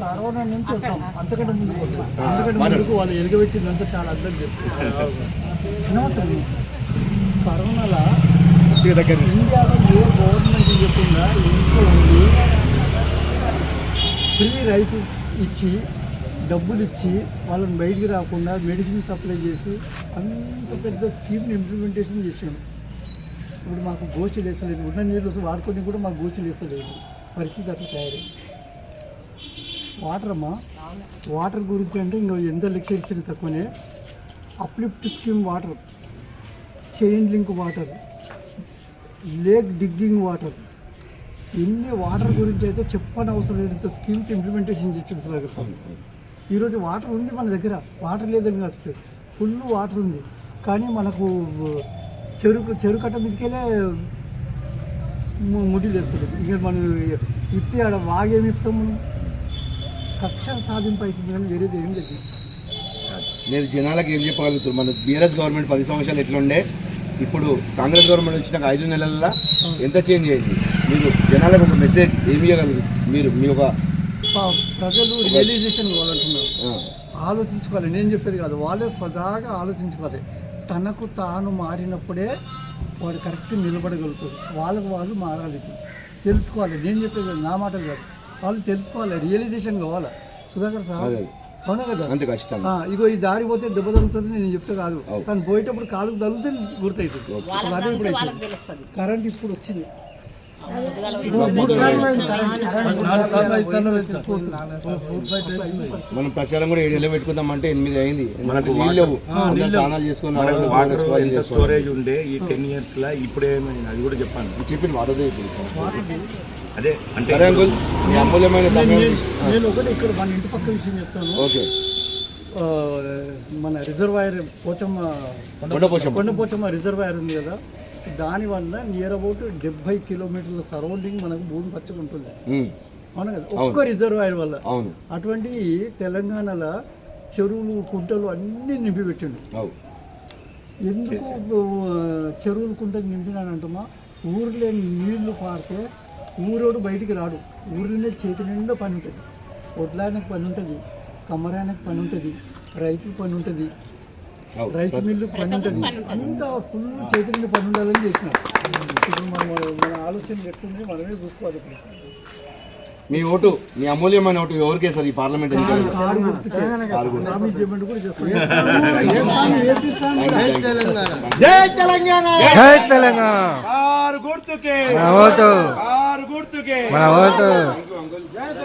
Corona నుంచి వెళ్తాం అంతకంటే ముందుకు వద్దాం. అంతకంటే ముందుకు వాళ్ళు ఎలుగబెట్టిందంతా చాలా అర్థం కరోనాలో ఇండియాలో ఏ గవర్నమెంట్ చెప్పిందా ఇంట్లో ఉండి ఫ్రీ రైస్ ఇచ్చి డబ్బులు ఇచ్చి వాళ్ళని బయటికి రాకుండా మెడిసిన్ సప్లై చేసి అంత పెద్ద స్కీమ్ని ఇంప్లిమెంటేషన్ చేసాము ఇప్పుడు మాకు గోచులు వేస్తలేదు. ఉన్న నీళ్ళు వస్తే వాడుకొని కూడా మాకు గోచులు వేస్తలేదు. పరిస్థితి అట్లా తయారైంది వాటర్ అమ్మా వాటర్ గురించి అంటే ఇంకా ఎంత లెక్చర్ ఇచ్చిన తక్కువనే? Uplift scheme water chain link water lake digging water ఇన్ని వాటర్ గురించి అయితే చెప్పని అవసరం లేదు. స్కీమ్స్ ఇంప్లిమెంటేషన్ చేసింది సుధాకర్ ఈరోజు వాటర్ ఉంది మన దగ్గర. వాటర్ లేదని కాదు ఫుల్ వాటర్ ఉంది. కానీ మనకు చెరుకు చెరుకట్ట మీదకెళ్ళే ముడి తెస్తుంది. ఇక మనం ఇప్పి ఆడ వాగేమి ఇస్తాం మనం కక్ష సాధింపు అవుతుంది కానీ వేరేది ఏం లేదు మీరు జనాలకు ఏం చెప్పగలుగుతారు మన బీఆర్ఎస్ గవర్నమెంట్ పది సంవత్సరాలు ఎట్లుండే? ఇప్పుడు కాంగ్రెస్ గవర్నమెంట్ వచ్చినాక ఐదు నెలల్లో ఎంత చేంజ్ అయింది? మీరు జనాలకు ఒక మెసేజ్ ఏమి ఇవ్వగలుగుతారు మీరు మీ ఒక ప్రజలు రియలైజేషన్ కావాలంటున్నారు. ఆలోచించుకోవాలి. నేను చెప్పేది కాదు. వాళ్ళే స్వతహాగా ఆలోచించుకోవాలి. తనకు తాను మారినప్పుడే వాడు కరెక్ట్ నిలబడగలుగుతాడు. వాళ్ళకు వాళ్ళు మారాలి ఇప్పుడు. తెలుసుకోవాలి. నేను చెప్పేది కాదు, నా మాటలు కాదు. వాళ్ళు తెలుసుకోవాలి. రియలైజేషన్ కావాలి? సుధాకర్ సార్ అదే అవునా కదా? అంతే ఖచ్చితంగా. ఆ, ఇగో ఈ దారి పోతే దెబ్బ తగ్గుతుంది నేను చెప్తే కాదు. కానీ పోయేటప్పుడు కాలుకు తగిలితే గుర్తవుతుంది. కరెంట్ ఇప్పుడు వచ్చింది. మనం ప్రచారం కూడా ఏడు పెట్టుకుందాం అంటే ఎనిమిది అయింది. మనకు నీళ్ళు స్నానాలు చేసుకుని మనకు వాటర్ వాటర్ స్టోరేజ్ ఎంత చేసుకోవాలి. స్టోరేజ్ ఉండే ఈ టెన్ ఇయర్స్ లా ఇప్పుడేమైంది అది కూడా చెప్పాను. మీరు చెప్పింది వాటర్ అదే అంటే అమూల్యమైన సమయం నేను ఒకటి ఇక్కడ మన ఇంటి పక్క విషయం చెప్తాను. ఓకే. మన రిజర్వాయర్ పోచమ్మ కొండపోచమ్మ. కొండపోచమ్మ రిజర్వాయర్ ఉంది కదా. దానివల్ల నియర్ అబౌట్ డెబ్బై కిలోమీటర్ల సరౌండింగ్ మనకు భూమి పచ్చగా ఉంటుంది అవును కదా? ఒక్క రిజర్వాయర్ వల్ల. అటువంటి తెలంగాణలో చెరువులు కుంటలు అన్నీ నింపి పెట్టిండు అవు. ఎందుకు చెరువులు కుంటలు నింపినానంటమా? ఊర్లో నీళ్ళు పారితే ఊరోడు బయటికి రాడు. ఊరిలోనే చేతి నిండా పని ఉంటుంది. వడ్లాయనకు పని ఉంటుంది. కమ్మరాయనకు పని ఉంటుంది. రైతుకు పని ఉంటుంది. రైస్ మిల్లు పని ఉంటుంది. అంతా ఫుల్ చేతి నిండా పని ఉండాలని చేసిన ఇప్పుడు మనం మన ఆలోచన ఎట్లుంది మనమే చూసుకోవాలి ఇప్పుడు. మీ ఓటు మీ అమూల్యమైన ఓటు ఎవరికే సార్ ఈ పార్లమెంట్ జై తెలంగాణ. జై తెలంగాణ. కారు గుర్తుకే. మన ఓటు. కారు గుర్తుకే. మన ఓటు.